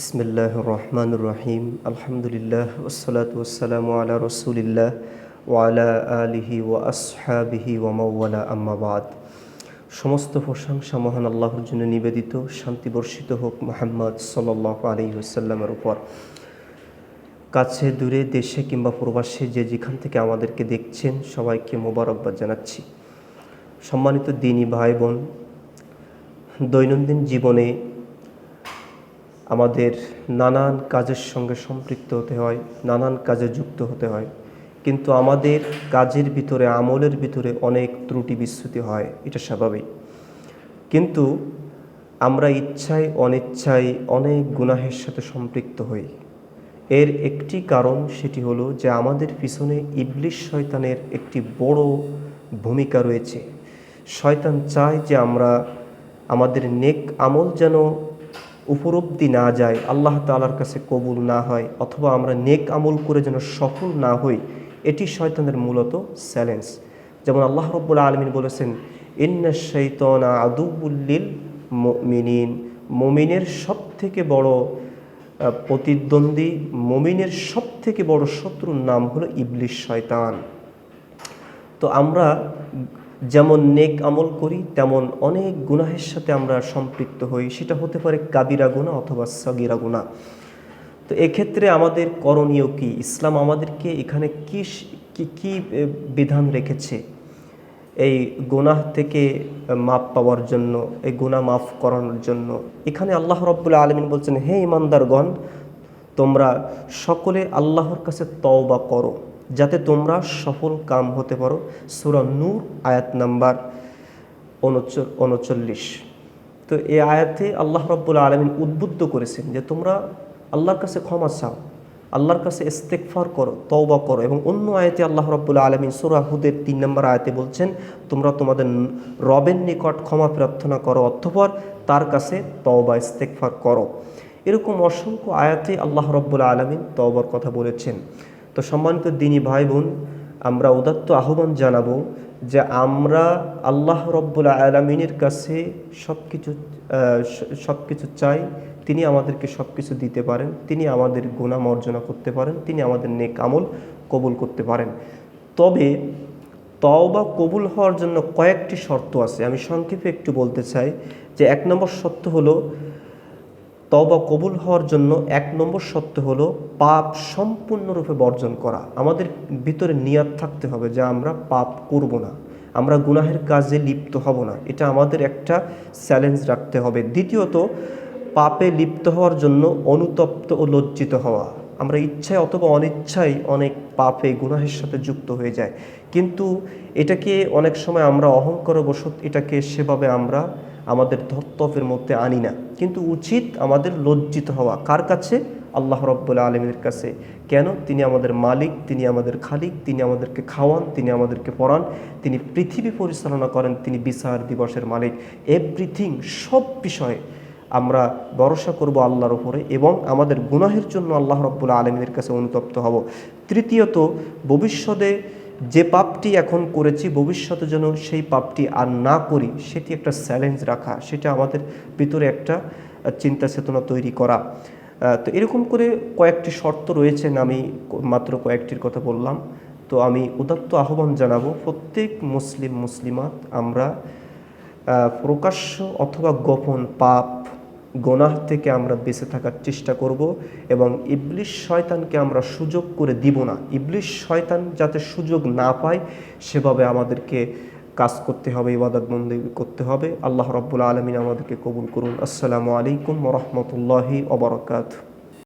বিসমিল্লাহ রহমান রহিম আলহামদুলিল্লাহ ওসলাত ওসালাম আলা রসুলিল্লাহ ওয়ালা আলিহি ওয়া আসহাবিহি ওয়ামাওয়ালা আম্মাবাদ সমস্ত প্রশংসা মহান আল্লাহর জন্য নিবেদিত শান্তি বর্ষিত হোক মোহাম্মদ সাল্লাহ আলী ওসাল্লামের উপর। কাছে, দূরে, দেশে কিংবা প্রবাসে যে যেখান থেকে আমাদেরকে দেখছেন, সবাইকে মোবারকবাদ জানাচ্ছি। সম্মানিত দিনী ভাই বোন, দৈনন্দিন জীবনে আমাদের নানান কাজের সঙ্গে সম্পৃক্ত হতে হয়, নানান কাজে যুক্ত হতে হয়। কিন্তু আমাদের কাজের ভিতরে, আমলের ভিতরে অনেক ত্রুটি বিচ্যুতি হয়, এটা স্বাভাবিক। কিন্তু আমরা ইচ্ছায়, অনিচ্ছায় অনেক গুনাহের সাথে সম্পৃক্ত হই। এর একটি কারণ সেটি হলো যে আমাদের পিছনে ইবলিশ শয়তানের একটি বড় ভূমিকা রয়েছে। শয়তান চায় যে আমরা আমাদের নেক আমল যেন উপলব্ধি না যায়, আল্লাহ তালার কাছে কবুল না হয়, অথবা আমরা নেক আমল করে যেন সফল না হই, এটি শয়তানের মূলত চ্যালেঞ্জ। যেমন আল্লাহ রব্বুল আলমিন বলেছেন, ইন্না শৈতনা আদুবুল্লিল মিনিন মমিনের সব থেকে বড় প্রতিদ্বন্দ্বী, মমিনের সব থেকে বড় শত্রুর নাম হলো ইবলিশ শয়তান। তো আমরা যেমন নেক আমল করি, তেমন অনেক গুনাহের সাথে আমরা সম্পৃক্ত হই। সেটা হতে পারে কাবিরা গুণা অথবা সগিরা গুণা তো এক্ষেত্রে আমাদের করণীয় কি? ইসলাম আমাদেরকে এখানে কি কি বিধান রেখেছে? এই গুনাহ থেকে মাপ পাওয়ার জন্য, এই গুনাহ মাফ করানোর জন্য। এখানে আল্লাহ রব্বুল্লা আলমিন বলছেন, হে ইমানদারগণ, তোমরা সকলে আল্লাহর কাছে তওবা করো। যাতে তোমরা সফল কাম হতে পারো। সুরা নূর, আয়াত নাম্বার উনচল্লিশ। তো এই আয়াতে আল্লাহ রব্বুল আলমিন উদ্বুদ্ধ করেছেন যে তোমরা আল্লাহর কাছে ক্ষমা চাও, আল্লাহর কাছে ইস্তেকফার করো, তওবা করো এবং অন্য আয়াতে আল্লাহ রব্বুল আলমিন সুরা হুদের তিন নম্বর আয়াতে বলছেন, তোমরা তোমাদের রবের নিকট ক্ষমা প্রার্থনা করো অথপর তার কাছে তওবা ইস্তেকফার করো। এরকম অসংখ্য আয়াতে আল্লাহ রব্বুল আলমিন তওবার কথা বলেছেন। তো সম্মানিত দিনী ভাই বোন আমরা উদাত্ত আহ্বান জানাব যে আমরা আল্লাহ রব্বুল আলমিনের কাছে সব কিছু সব কিছু চাই, তিনি আমাদেরকে সব কিছু দিতে পারেন, তিনি আমাদের গুণা মর্জনা করতে পারেন, তিনি আমাদের নেক আমল কবুল করতে পারেন। তবে তওবা কবুল হওয়ার জন্য কয়েকটি শর্ত আছে। আমি সংক্ষেপে একটু বলতে চাই যে এক নম্বর শর্ত হলো তবা কবুল হওয়ার জন্য এক নম্বর সত্য হলো পাপ সম্পূর্ণরূপে বর্জন করা। আমাদের ভিতরে নিয়াত থাকতে হবে যে আমরা পাপ করব না। আমরা গুনাহের কাজে লিপ্ত হব না। এটা আমাদের একটা চ্যালেঞ্জ রাখতে হবে। দ্বিতীয়ত, পাপে লিপ্ত হওয়ার জন্য অনুতপ্ত ও লজ্জিত হওয়া। আমরা ইচ্ছায় অথবা অনিচ্ছায় অনেক পাপে, গুনাহের সাথে যুক্ত হয়ে যায় কিন্তু এটাকে অনেক সময় আমরা অহংকার অহংকারবশত এটাকে সেভাবে আমরা আমাদের ধর্তব্যের মধ্যে আনি না। কিন্তু উচিত আমাদের লজ্জিত হওয়া। কার কাছে? আল্লাহ রব্বুল্লা আলমীর কাছে। কেন? তিনি আমাদের মালিক, তিনি আমাদের খালিক, তিনি আমাদেরকে খাওয়ান, তিনি আমাদেরকে পড়ান, তিনি পৃথিবী পরিচালনা করেন, তিনি বিচার দিবসের মালিক। এভরিথিং, সব বিষয়ে আমরা ভরসা করব আল্লাহর উপরে এবং আমাদের গুনাহের জন্য আল্লাহ রব্বুল্লা আলমীর কাছে অনুতপ্ত হব। তৃতীয়ত, ভবিষ্যতে যে পাপটি এখন করেছি, ভবিষ্যতে যেন সেই পাপটি আর না করি, সেটি একটা চ্যালেঞ্জ রাখা, সেটা আমাদের ভিতরে একটা চিন্তা চেতনা তৈরি করা। তো এরকম করে কয়েকটি শর্ত রয়েছেন আমি মাত্র কয়েকটির কথা বললাম। তো আমি উদাত্ত আহ্বান জানাব, প্রত্যেক মুসলিম, মুসলিমাত আমরা প্রকাশ্য অথবা গোপন পাপ গোনাহ থেকে আমরা বেঁচে থাকার চেষ্টা করব এবং ইবলিশ শয়তানকে আমরা সুযোগ করে দিব না। ইবলিশ শয়তান যাতে সুযোগ না পায়, সেভাবে আমাদেরকে কাজ করতে হবে ইবাদত মন্দির করতে হবে। আল্লাহ রব্বুল আলমিন আমাদেরকে কবুল করুন। আসসালামু আলাইকুম রহমতুল্লাহি ওবরকাত